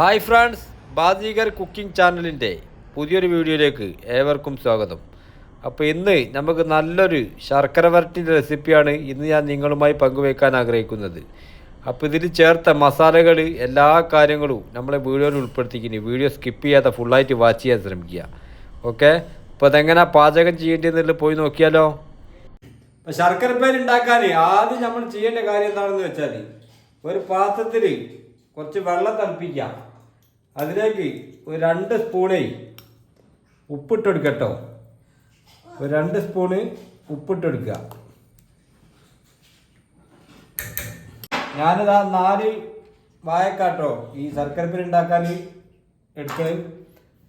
Hi friends ബാദീഗർ cooking ചാനലിന്റെ പുതിയൊരു വീഡിയോയിലേക്ക് ഏവർക്കും സ്വാഗതം. അപ്പോൾ ഇന്ന് നമുക്ക് നല്ലൊരു ശർക്കര വരട്ടിന്റെ റെസിപ്പിയാണ് ഇന്ന് ഞാൻ നിങ്ങളുമായി പങ്കുവയ്ക്കാൻ ആഗ്രഹിക്കുന്നത്. അപ്പോൾ ഇതിൽ ചേർത്ത മസാലകൾ എല്ലാ കാര്യങ്ങളും നമ്മളെ വീഡിയോയിൽ ഉൾപ്പെടുത്തിക്കുന്നു വീഡിയോ സ്കിപ്പ് ചെയ്യാതെ ഫുള്ളായിട്ട് വാച്ച് ചെയ്യാൻ ശ്രമിക്കുക. ഓക്കെ? അപ്പോൾ അതെങ്ങനെ പാചകം ചെയ്യേണ്ടതെന്നുള്ളത് പോയി നോക്കിയാലോ? അപ്പോൾ ശർക്കര പേര് ഉണ്ടാക്കാൻ ആദ്യം നമ്മൾ ചെയ്യേണ്ട കാര്യം എന്താണെന്ന് വെച്ചാൽ ഒരു പാത്രത്തിൽ കുറച്ച് വെള്ളം തിളപ്പിക്കാം അതിലേക്ക് ഒരു രണ്ട് സ്പൂണേ ഉപ്പിട്ടെടുക്കട്ടോ. ഒരു രണ്ട് സ്പൂണ് ഉപ്പിട്ടെടുക്കുക. ഞാനിതാ നാല് വായക്കാട്ടോ ഈ ശർക്കര പേര് ഉണ്ടാക്കാൻ എടുക്കുന്നത്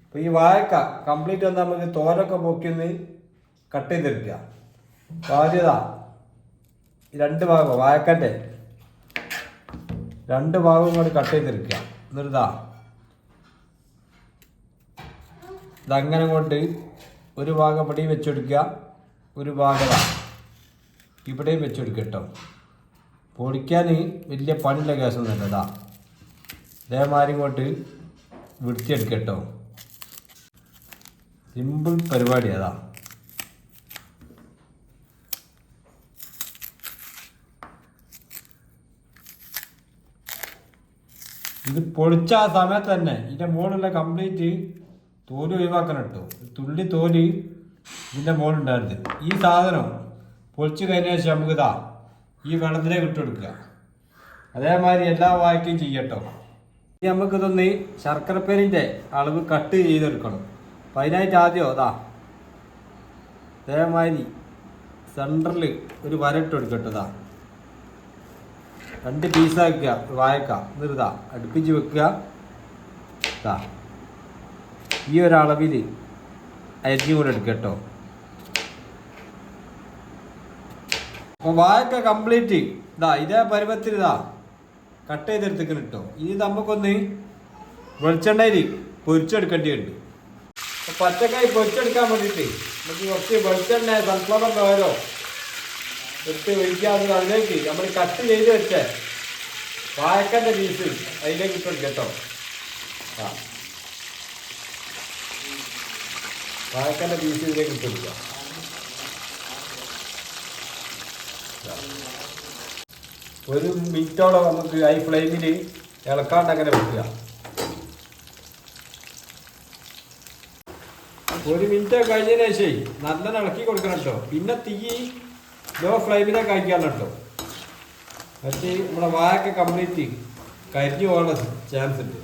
അപ്പോൾ ഈ വായക്ക കംപ്ലീറ്റ് ഒന്ന് നമുക്ക് തോരൊക്കെ പൊക്കി ഒന്ന് കട്ട് ചെയ്തെടുക്കുക ബാധ്യത രണ്ട് ഭാഗം വായക്കന്റെ രണ്ട് ഭാഗവും കൂടി കട്ട് ചെയ്തെടുക്കുക. എന്നിട്ടാ ഇതങ്ങനെ കൊണ്ട് ഒരു ഭാഗം ഇവിടെയും വെച്ചെടുക്കുക ഒരു ഭാഗം ഇവിടെയും വെച്ചെടുക്കുക കേട്ടോ. പൊടിക്കാൻ വലിയ പണിയുള്ള കേസൊന്നുമില്ല ഇതാ ഇതേമാതിരി കൊണ്ട് വൃത്തിയെടുക്കുക കേട്ടോ. സിമ്പിൾ പരിപാടി അതാ. ഇത് പൊളിച്ച ആ സമയത്ത് തന്നെ ഇതിന്റെ മുകളിലുള്ള കംപ്ലീറ്റ് തോൽ ഒഴിവാക്കണം കേട്ടോ തുള്ളി തോൽ ഇതിന്റെ മുകളിലുണ്ടായിരുന്നു ഈ സാധനം പൊളിച്ചു കഴിഞ്ഞ ശേഷം നമുക്ക് ഇതാ ഈ വെള്ളത്തിലേക്ക് ഇട്ട് കൊടുക്കുക അതേമാതിരി എല്ലാ വായിക്കും ചെയ്യട്ടോ. ഇനി നമുക്കിതൊന്ന് ശർക്കരപ്പേരിന്റെ അളവ് കട്ട് ചെയ്തെടുക്കണം. അപ്പം അതിനായിട്ട് ആദ്യം അതാ അതേമാതിരി സെന്ററിൽ ഒരു വര ഇട്ട് കൊടുക്കട്ടോ ഇതാ. രണ്ട് പീസാക്കുക വായക്ക എന്നിട്ടാ അടുപ്പിച്ച് വെക്കുക. ഇതാ. ഈ ഒരളവിൽ അരിഞ്ഞു കൂടെ എടുക്കട്ടോ അപ്പോൾ വായക്ക കംപ്ലീറ്റ് ഇതാ ഇതേ പരുവത്തിൽ ഇതാ കട്ട് ചെയ്തെടുത്തേക്കണം കേട്ടോ ഇനി നമുക്കൊന്ന് വെളിച്ചെണ്ണയിൽ പൊരിച്ചെടുക്കേണ്ടിയുണ്ട് അപ്പോൾ പച്ചക്കായി പൊരിച്ചെടുക്കാൻ വേണ്ടിയിട്ട് നമുക്ക് കുറച്ച് വെളിച്ചെണ്ണ സൺഫ്ലവർ ഓരോ എടുത്ത് ഒഴിക്കാതെ അതിലേക്ക് നമ്മൾ കട്ട് ചെയ്ത് വെച്ച വായക്കന്റെ പീസ് അതിലേക്ക് ഇട്ട് കേട്ടോ. ആ വാഴക്കന്റെ പീസ് ഇതിലേക്ക് ഇട്ട് കൊടുക്കുക ഒരു മിനിറ്റോളം നമുക്ക് ഹൈ ഫ്ലെയിമിൽ ഇളക്കാണ്ട് അങ്ങനെ വെക്കുക. ഒരു മിനിറ്റ് കഴിഞ്ഞതിന് ശേഷം നല്ല ഇളക്കി കൊടുക്കണം കേട്ടോ. പിന്നെ തീ ലോ ഫ്ലെയിമിനെ അയക്കാൻ കേട്ടോ. മറ്റേ നമ്മുടെ വായൊക്കെ കംപ്ലീറ്റ് കരിഞ്ഞു പോകാനുള്ള ചാൻസ് ഉണ്ട്.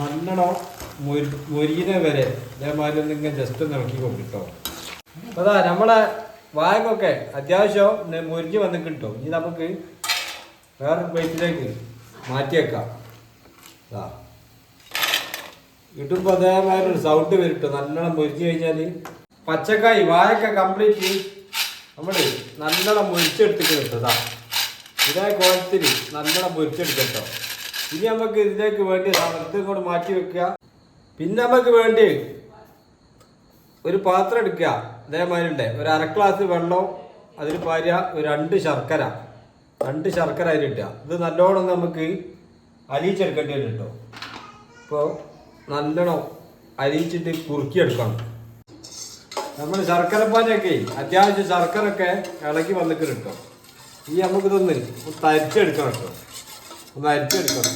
നല്ലോണം മൊരി മൊരിയുന്ന വരെ ഇതേമാതിരി ഇങ്ങനെ ജസ്റ്റ് ഒന്ന് ഇളക്കി കൊടുക്കും കേട്ടോ അപ്പൊ അതാ നമ്മളെ വായക്കൊക്കെ അത്യാവശ്യം മുരിഞ്ഞ് വന്ന് കിട്ടും ഇനി നമുക്ക് വേറെ പ്ലേറ്റിലേക്ക് മാറ്റിയേക്കാം. അതാ കിട്ടുമ്പോൾ അതേമാതിരി ഒരു സൗണ്ട് വരും കേട്ടോ നല്ലോണം മുരിഞ്ഞ് കഴിഞ്ഞാൽ പച്ചക്കായി വായൊക്കെ കംപ്ലീറ്റ് നമ്മൾ നല്ലോണം മുരിച്ചെടുത്തിട്ട് കിട്ടതാ ഇതേ. കോലത്തിൽ നല്ലോണം മുരിച്ചെടുക്കട്ടോ ഇനി നമുക്ക് ഇതിലേക്ക് വേണ്ടി ഇത് കൂടെ മാറ്റി വെക്കുക. പിന്നെ നമുക്ക് വേണ്ടി ഒരു പാത്രം എടുക്കുക. ഇതേമാതിരി ഉണ്ട് ഒരു അര ഗ്ലാസ് വെള്ളം അതിൽ പാരുക. ഒരു രണ്ട് ശർക്കര. രണ്ട് ശർക്കര അതിൽ ഇട്ടുക ഇത് നല്ലോണം നമുക്ക് അലിയിച്ചെടുക്കേണ്ടി വരും കേട്ടോ. ഇപ്പോൾ നല്ലോണം അലിയിച്ചിട്ട് കുറുക്കിയെടുക്കണം. നമ്മൾ ശർക്കര പാനൊക്കെ അത്യാവശ്യം ശർക്കര ഒക്കെ ഇളക്കി വന്നിട്ട് കിട്ടും. ഈ നമുക്കിതൊന്ന് തരിച്ചെടുക്കണം കേട്ടോ. ഒന്ന് അരിച്ചെടുക്കണം.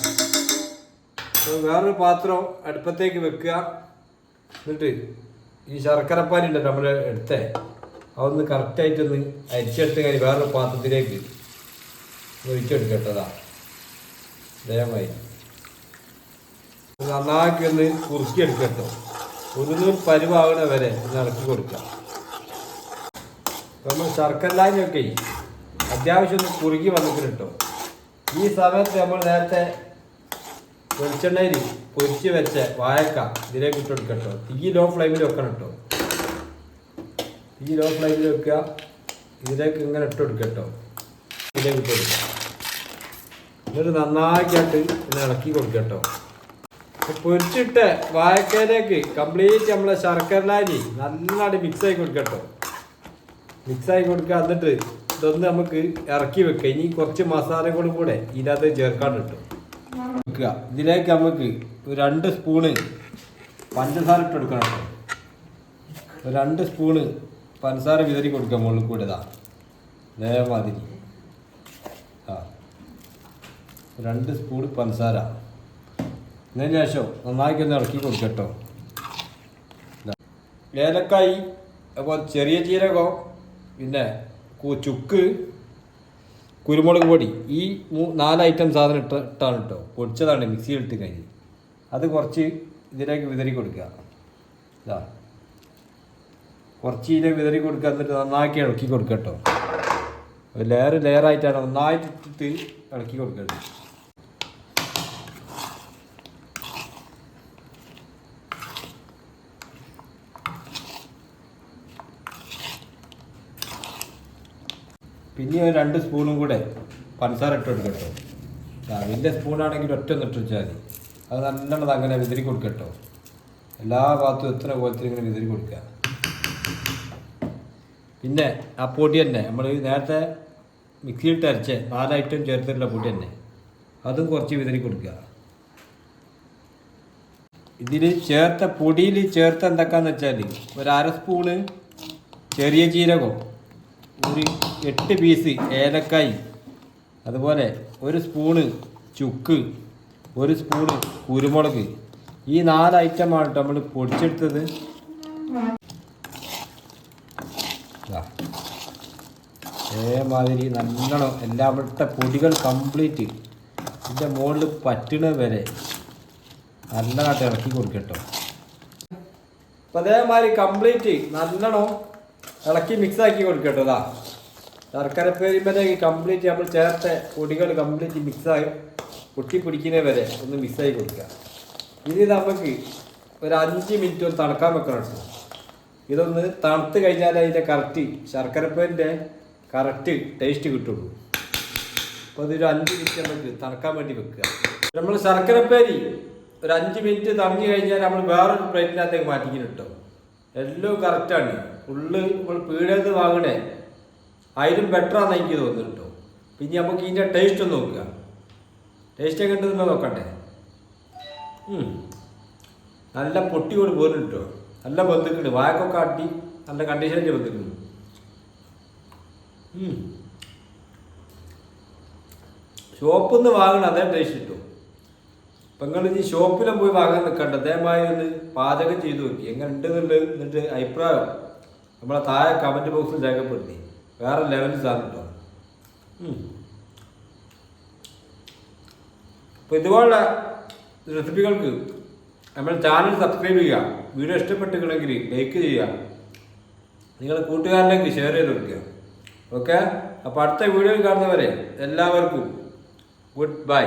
വേറൊരു പാത്രം അടുപ്പത്തേക്ക് വെക്കുക. എന്നിട്ട് ഈ ശർക്കരപ്പാനി ഉണ്ട് നമ്മൾ എടുത്തേ. അതൊന്ന് കറക്റ്റായിട്ടൊന്ന് അരിച്ചെടുത്ത് കഴിഞ്ഞ് വേറൊരു പാത്രത്തിലേക്ക് ഒഴിച്ചെടുക്കട്ടതാ ദയമായി നന്നാക്കി ഒന്ന് കുറുക്കിയെടുക്കട്ടോ. ഒരു നൂൽ പരുവാകണ വരെ ഇളക്കി കൊടുക്കാം നമ്മൾ ശർക്കരലാഞ്ഞൊക്കെ അത്യാവശ്യം ഒന്ന് കുറുകി വന്നിട്ട് കേട്ടോ. ഈ സമയത്ത് നമ്മൾ നേരത്തെ വെളിച്ചെണ്ണയിൽ പൊരിച്ച് വെച്ച വാഴക്ക ഇതിലേക്ക് ഇട്ട് കൊടുക്കട്ടോ തീ ലോ ഫ്ലെയിമിൽ വെക്കണം കേട്ടോ തീ ലോ ഫ്ലെയിമിൽ വെക്കുക. ഇതിലേക്ക് ഇങ്ങനെ ഇട്ട് കൊടുക്കട്ടോ ഇതിലേക്ക് ഇട്ട് കൊടുക്കുക എന്നിട്ട് നന്നാക്കിയിട്ട് ഇന്ന് ഇളക്കി കൊടുക്കട്ടോ. പൊരിച്ചിട്ട് വാഴക്കയിലേക്ക് കംപ്ലീറ്റ് നമ്മളെ ശർക്കരലാരി നന്നായിട്ട് മിക്സ് ആയി കൊടുക്കട്ടോ. മിക്സ് ആയി കൊടുക്കുക. എന്നിട്ട് ഇതൊന്ന് നമുക്ക് ഇറക്കി വെക്കുക. ഇനി കുറച്ച് മസാലകളും കൂടെ ഇതിനകത്ത് ചേർക്കാണ്ട് കിട്ടും വെക്കുക. ഇതിലേക്ക് നമുക്ക് രണ്ട് സ്പൂണ് പഞ്ചസാര ഇട്ട് കൊടുക്കണം രണ്ട് സ്പൂണ് പഞ്ചസാര വിതറി കൊടുക്കുക മുകളിൽ കൂടെ ഇതാ. ആ. രണ്ട് സ്പൂൺ പഞ്ചസാര. അതിന് ശേഷം നന്നായിട്ട് ഒന്ന് ഇളക്കി കൊടുക്കട്ടോ കേട്ടോ. ഏലക്കായി അപ്പോൾ ചെറിയ ജീരകം പിന്നെ ചുക്ക് കുരുമുളക് പൊടി. ഈ നാല് ഐറ്റം സാധനം ഇട്ട് ഇട്ടാണ് കേട്ടോ പൊടിച്ചതാണ് മിക്സിയിൽ ഇട്ട് കഴിഞ്ഞ്. അത് കുറച്ച് ഇതിലേക്ക് വിതറി കൊടുക്കുക. ഇതാ. കുറച്ച് ഇതിലേക്ക് വിതറി കൊടുക്കുക. എന്നിട്ട് നന്നാക്കി ഇളക്കി കൊടുക്കട്ടോ ലെയർ ലെയർ ആയിട്ടാണ് നന്നായിട്ട് ഇട്ടിട്ട് ഇളക്കി കൊടുക്കുന്നത് പിന്നെ ഒരു രണ്ട് സ്പൂണും കൂടെ പഞ്ചസാര ഇട്ട് കൊടുക്കട്ടോ വലിയ സ്പൂണാണെങ്കിൽ ഒറ്റ ഒന്ന് ഇട്ട് വെച്ചാൽ മതി. അത് നല്ലോണം അങ്ങനെ വിതറി കൊടുക്കട്ടോ എല്ലാ ഭാഗത്തും എത്ര കോലത്തിൽ ഇങ്ങനെ വിതറി കൊടുക്കുക പിന്നെ ആ പൊടി തന്നെ നമ്മൾ നേരത്തെ മിക്സിയിട്ട് അരച്ച് നാല് ഐറ്റം ചേർത്തിട്ടുള്ള പൊടി തന്നെ. അതും കുറച്ച് വിതറി കൊടുക്കുക ഇതിൽ ചേർത്ത പൊടിയിൽ ചേർത്ത് എന്തൊക്കെയാണെന്ന് വെച്ചാൽ ഒരു അര സ്പൂണ് ചെറിയ ജീരകം ഒരു എട്ട് പീസ് ഏലക്കായി അതുപോലെ ഒരു സ്പൂണ് ചുക്ക് ഒരു സ്പൂണ് കുരുമുളക്. ഈ നാല് ഐറ്റമാണ് നമ്മൾ പൊടിച്ചെടുത്തത്. അതേമാതിരി നല്ലോണം എല്ലാ അവിടുത്തെ പൊടികൾ കംപ്ലീറ്റ് ഇതിന്റെ മുകളിൽ പറ്റണ വരെ നല്ലതായിട്ട് ഇറക്കി കൊടുക്കട്ടോ. അപ്പം അതേമാതിരി കംപ്ലീറ്റ് നല്ലോണം ഇളക്കി മിക്സ് ആക്കി കൊടുക്കട്ടോ ഇതാ ശർക്കര പേരിമ്പലേക്ക് കംപ്ലീറ്റ് നമ്മൾ ചേർത്ത പൊടികൾ കംപ്ലീറ്റ് മിക്സായി പൊട്ടി പിടിക്കുന്ന വരെ ഒന്ന് മിക്സായി കൊടുക്കുക. ഇനി നമുക്ക് ഒരു അഞ്ച് മിനിറ്റ് ഒന്ന് തണുക്കാൻ വെക്കണം ഇതൊന്ന് തണുത്ത് കഴിഞ്ഞാൽ അതിന്റെ കറക്റ്റ് ശർക്കരപ്പേരിന്റെ കറക്റ്റ് ടേസ്റ്റ് കിട്ടുള്ളൂ. അപ്പോൾ അതൊരു അഞ്ച് മിനിറ്റ് നമുക്ക് തണുക്കാൻ വേണ്ടി വെക്കുക. നമ്മൾ ശർക്കരപ്പേരി ഒരു അഞ്ച് മിനിറ്റ് തണിഞ്ഞു കഴിഞ്ഞാൽ നമ്മൾ വേറൊരു പ്ലേറ്റിനകത്തേക്ക് മാറ്റിക്കുന്നു കേട്ടോ. എല്ലാം കറക്റ്റാണ് ഫുള്ള് നമ്മൾ പീടികത്ത് വാങ്ങണേ. അതിലും ബെറ്റർ ആണെന്ന് എനിക്ക് തോന്നുന്നു കേട്ടോ. പിന്നെ നമുക്ക് ഇതിന്റെ ടേസ്റ്റ് ഒന്ന് നോക്കുക. ടേസ്റ്റ് ഒക്കെ ഉണ്ടെന്ന് നോക്കണ്ടേ നല്ല പൊട്ടി കൊണ്ട് കേട്ടോ. നല്ല ബന്ധുക്കളുണ്ട് വായക്കൊക്കെ ആട്ടി നല്ല കണ്ടീഷനിൽ ബന്ധുക്കളുണ്ട് ഷോപ്പിൽ നിന്ന് വാങ്ങണം. അതേ ടേസ്റ്റ് കിട്ടും അപ്പം നിങ്ങൾ ഈ ഷോപ്പിലും പോയി വാങ്ങാൻ നിൽക്കണ്ട അതേമാതിരി ഒന്ന് പാചകം ചെയ്തു നോക്കി. എങ്ങനെ ഉണ്ട് എന്നുള്ളത് എന്നിട്ട് അഭിപ്രായം. നമ്മളെ താഴെ കമന്റ് ബോക്സിൽ രേഖപ്പെടുത്തി. വേറെ ലെവലിൽ സാധനം അപ്പോൾ ഇതുപോലുള്ള റെസിപ്പികൾക്ക് നമ്മൾ ചാനൽ സബ്സ്ക്രൈബ് ചെയ്യുക. വീഡിയോ ഇഷ്ടപ്പെട്ടിട്ടുണ്ടെങ്കിൽ ലൈക്ക് ചെയ്യുക. നിങ്ങളുടെ കൂട്ടുകാരിലേക്ക് ഷെയർ ചെയ്ത് കൊടുക്കുക. ഓക്കെ അപ്പോൾ അടുത്ത വീഡിയോയിൽ കാണുന്നവരെ എല്ലാവർക്കും ഗുഡ് ബൈ